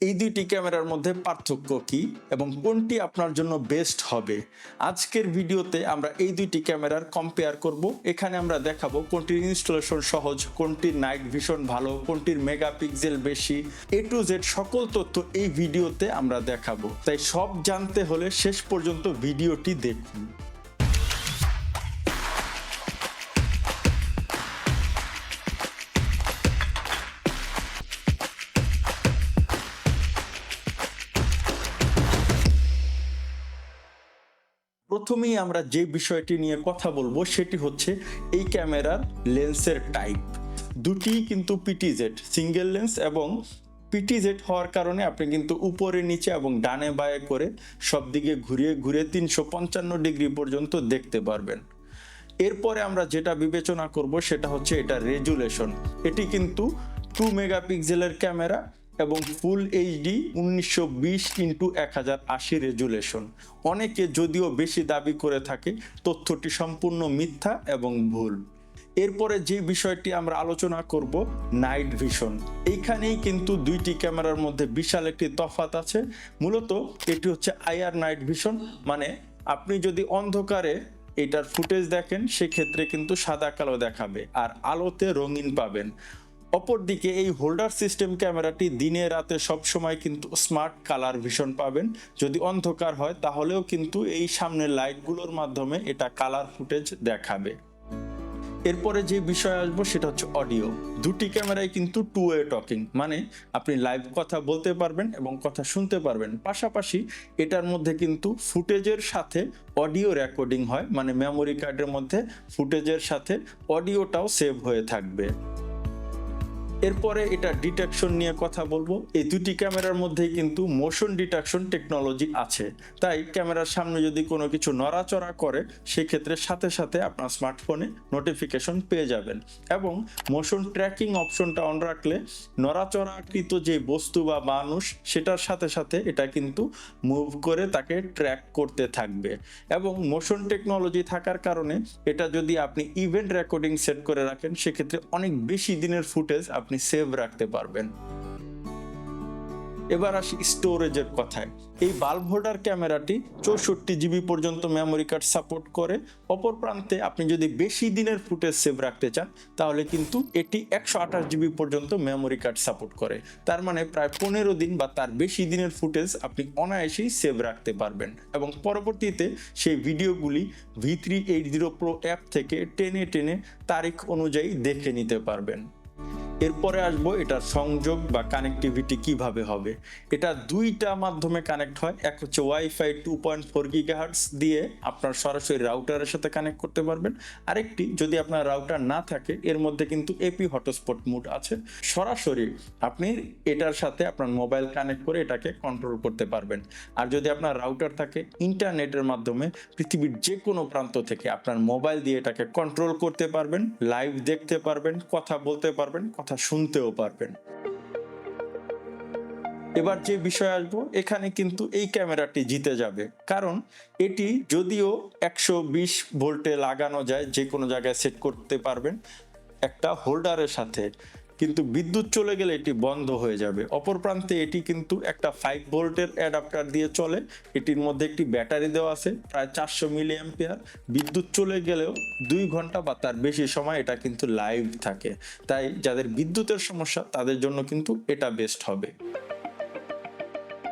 এই দুইটি ক্যামেরার মধ্যে পার্থক্য কি এবং কোনটি আপনার জন্য বেস্ট হবে? আজকের ভিডিওতে আমরা এই দুইটি ক্যামেরার কম্পেয়ার করব। এখানে আমরা দেখাবো কোনটির ইনস্টলেশন সহজ, কোনটির নাইট ভিশন ভালো, কোনটির মেগাপিক্সেল বেশি। এ টু জেড সকল তথ্য এই ভিডিওতে আমরা দেখাবো। তাই সব জানতে হলে শেষ পর্যন্ত ভিডিওটি দেখুন। প্রথমেই আমরা যে বিষয়টি নিয়ে কথা বলব সেটি হচ্ছে এই ক্যামেরার লেন্সের টাইপ। দুটি কিন্তু পিটিজেড সিঙ্গেল লেন্স এবং পিটিজেড হওয়ার কারণে আপনি কিন্তু উপরে, নিচে এবং ডানে বায়ে করে সব দিকে ঘুরিয়ে ঘুরে তিনশো পঞ্চান্ন ডিগ্রি পর্যন্ত দেখতে পারবেন। এরপরে আমরা যেটা বিবেচনা করব সেটা হচ্ছে এটা রেজুলেশন। এটি কিন্তু টু মেগাপিক্সেলের ক্যামেরা এবং ফুল এইচডি উনিশশো বিশ ইন্টু এক হাজার আশি রেজুলেশন। অনেকে যদিও বেশি দাবি করে থাকে, তথ্যটি সম্পূর্ণ মিথ্যা এবং ভুল। এরপরে যে বিষয়টি আমরা আলোচনা করব নাইট ভিশন এইখানেই কিন্তু দুইটি ক্যামেরার মধ্যে বিশাল একটি তফাত আছে। মূলত এটি হচ্ছে আইআর নাইট ভিশন মানে আপনি যদি অন্ধকারে এটার ফুটেজ দেখেন, সেক্ষেত্রে কিন্তু সাদা কালো দেখাবে আর আলোতে রঙিন পাবেন। অপরদিকে এই হোল্ডার সিস্টেম ক্যামেরাটি দিনে রাতে সব সময় কিন্তু স্মার্ট কালার ভিশন পাবেন। যদি অন্ধকার হয়, তাহলেও কিন্তু এই সামনের লাইটগুলোর মাধ্যমে এটা কালার ফুটেজ দেখাবে। এরপরে যে বিষয় আসব, সেটা হচ্ছে অডিও। দুটি ক্যামেরায় কিন্তু টু ওয়ে টকিং মানে আপনি লাইভ কথা বলতে পারবেন এবং কথা শুনতে পারবেন। পাশাপাশি এটার মধ্যে কিন্তু ফুটেজের সাথে অডিও রেকর্ডিং হয় মানে মেমোরি কার্ডের মধ্যে ফুটেজের সাথে অডিওটাও সেভ হয়ে থাকবে। এরপরে এটা ডিটেকশন নিয়ে কথা বলব। এই দুটি ক্যামেরার মধ্যেই কিন্তু মোশন ডিটেকশন টেকনোলজি আছে। তাই ক্যামেরার সামনে যদি কোনো কিছু নড়াচড়া করে, সেক্ষেত্রে সাথে সাথে আপনার স্মার্টফোনে নোটিফিকেশন পেয়ে যাবেন। এবং মোশন ট্র্যাকিং অপশনটা অন রাখলে নড়াচড়াকৃত যে বস্তু বা মানুষ, সেটার সাথে সাথে এটা কিন্তু মুভ করে তাকে ট্র্যাক করতে থাকবে। এবং মোশন টেকনোলজি থাকার কারণে এটা যদি আপনি ইভেন্ট রেকর্ডিং সেট করে রাখেন, সেক্ষেত্রে অনেক বেশি দিনের ফুটেজ আপনি সেভ রাখতে পারবেন। এবার আসি স্টোরেজের কথায়। এই বাল্ব হোল্ডার ক্যামেরাটি চৌষট্টি জিবি পর্যন্ত মেমোরি কার্ড সাপোর্ট করে। অপর প্রান্তে আপনি যদি বেশি দিনের ফুটেজ সেভ রাখতে চান, তাহলে কিন্তু এটি একশো আঠাশ জিবি পর্যন্ত মেমোরি কার্ড সাপোর্ট করে। তার মানে প্রায় পনেরো দিন বা তার বেশি দিনের ফুটেজ আপনি অনায়াসেই সেভ রাখতে পারবেন। এবং পরবর্তীতে সেই ভিডিওগুলি V three eight zero pro app থেকে টেনে টেনে তারিখ অনুযায়ী দেখে নিতে পারবেন। এরপরে আসব এটার সংযোগ বা কানেক্টিভিটি কীভাবে হবে। এটা দুইটা মাধ্যমে কানেক্ট হয়, এক হচ্ছে wifi two point four gigahertz দিয়ে আপনার সরাসরি রাউটারের সাথে কানেক্ট করতে পারবেন। আরেকটি, যদি আপনার রাউটার না থাকে, এর মধ্যে কিন্তু এপি হটস্পট মুড আছে। সরাসরি আপনি এটার সাথে আপনার মোবাইল কানেক্ট করে এটাকে কন্ট্রোল করতে পারবেন। আর যদি আপনার রাউটার থাকে ইন্টারনেটের মাধ্যমে পৃথিবীর যে কোনো প্রান্ত থেকে আপনার মোবাইল দিয়ে এটাকে কন্ট্রোল করতে পারবেন লাইভ দেখতে পারবেন, কথা বলতে পারবেন কথা শুনতেও পারবেন। এবার যে বিষয় আসব, এখানে কিন্তু এই ক্যামেরাটি জিতে যাবে। কারণ এটি যদিও একশো বিশ ভোল্টে লাগানো যায়, যে কোনো জায়গায় সেট করতে পারবেন, একটা হোল্ডারের সাথে। কিন্তু বিদ্যুৎ চলে গেলে এটি বন্ধ হয়ে যাবে। অপর প্রান্তে এটি কিন্তু একটা ফাইভ ভোল্টের অ্যাডাপ্টার দিয়ে চলে। এটির মধ্যে একটি ব্যাটারি দেওয়া আছে, প্রায় চারশো মিলি অ্যাম্পিয়ার বিদ্যুৎ চলে গেলেও দুই ঘণ্টা বা তার বেশি সময় এটা কিন্তু লাইভ থাকে। তাই যাদের বিদ্যুতের সমস্যা, তাদের জন্য কিন্তু এটা বেস্ট হবে।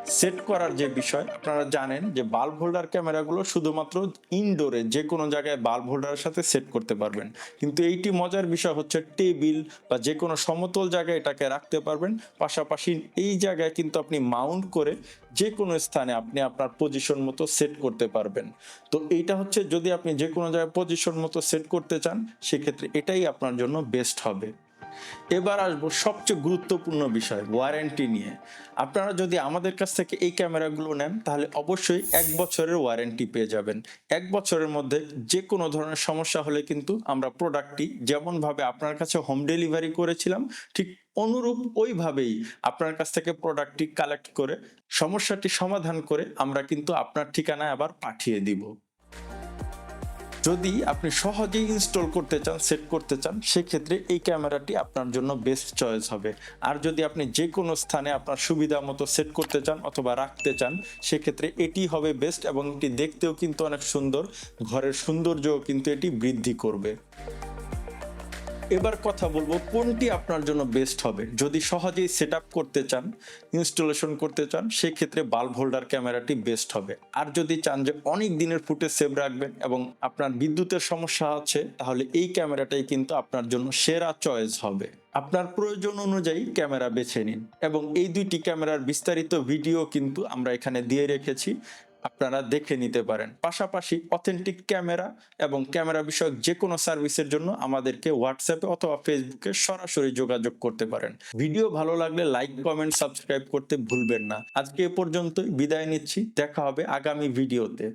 সেট করার যে বিষয়, আপনারা জানেন যে বাল্ব হোল্ডার ক্যামেরাগুলো শুধুমাত্র ইনডোরে যে কোনো জায়গায় বাল্ব হোল্ডারের সাথে সেট করতে পারবেন। কিন্তু এইটি মজার বিষয় হচ্ছে টেবিল বা যে কোনো সমতল জায়গায় এটাকে রাখতে পারবেন। পাশাপাশি এই জায়গায় কিন্তু আপনি মাউন্ট করে যে কোনো স্থানে আপনি আপনার পজিশন মতো সেট করতে পারবেন। তো এইটা হচ্ছে যদি আপনি যে কোনো জায়গায় পজিশন মতো সেট করতে চান, সেক্ষেত্রে এটাই আপনার জন্য বেস্ট হবে। এবার আসব সবচেয়ে গুরুত্বপূর্ণ বিষয় ওয়ারেন্টি নিয়ে। আপনারা যদি আমাদের কাছ থেকে এই ক্যামেরাগুলো নেন, তাহলে অবশ্যই এক বছরের ওয়ারেন্টি পেয়ে যাবেন। এক বছরের মধ্যে যে কোনো ধরনের সমস্যা হলে কিন্তু আমরা প্রোডাক্টটি যেমনভাবে আপনার কাছে হোম ডেলিভারি করেছিলাম, ঠিক অনুরূপ ওইভাবেই আপনার কাছ থেকে প্রোডাক্টটি কালেক্ট করে সমস্যাটি সমাধান করে আমরা কিন্তু আপনার ঠিকানায় আবার পাঠিয়ে দিব। যদি আপনি সহজেই ইনস্টল করতে চান সেট করতে চান, সেক্ষেত্রে এই ক্যামেরাটি আপনার জন্য বেস্ট চয়েস হবে। আর যদি আপনি যে কোনো স্থানে আপনার সুবিধা মতো সেট করতে চান অথবা রাখতে চান, সেক্ষেত্রে এটি হবে বেস্ট এবং এটি দেখতেও কিন্তু অনেক সুন্দর। ঘরের সৌন্দর্যও কিন্তু এটি বৃদ্ধি করবে। এবার কথা বলব কোনটি আপনার জন্য বেস্ট হবে। যদি সহজেই সেট করতে চান ইনস্টলেশন করতে চান, সেক্ষেত্রে বাল্ব হোল্ডার ক্যামেরাটি বেস্ট হবে। আর যদি চান যে অনেক দিনের ফুটেজ সেভ রাখবেন এবং আপনার বিদ্যুতের সমস্যা আছে, তাহলে এই ক্যামেরাটাই কিন্তু আপনার জন্য সেরা চয়েস হবে। আপনার প্রয়োজন অনুযায়ী ক্যামেরা বেছে নিন এবং এই দুইটি ক্যামেরার বিস্তারিত ভিডিও কিন্তু আমরা এখানে দিয়ে রেখেছি। আপনারা দেখে নিতে পারেন। পাশাপাশি অথেন্টিক ক্যামেরা এবং ক্যামেরা বিষয়ক যে কোনো সার্ভিসের জন্য আমাদেরকে হোয়াটসঅ্যাপে অথবা ফেসবুকে সরাসরি যোগাযোগ করতে পারেন। ভিডিও ভালো লাগলে লাইক কমেন্ট সাবস্ক্রাইব করতে ভুলবেন না। আজকে এ পর্যন্তই। বিদায় নিচ্ছি। দেখা হবে আগামী ভিডিওতে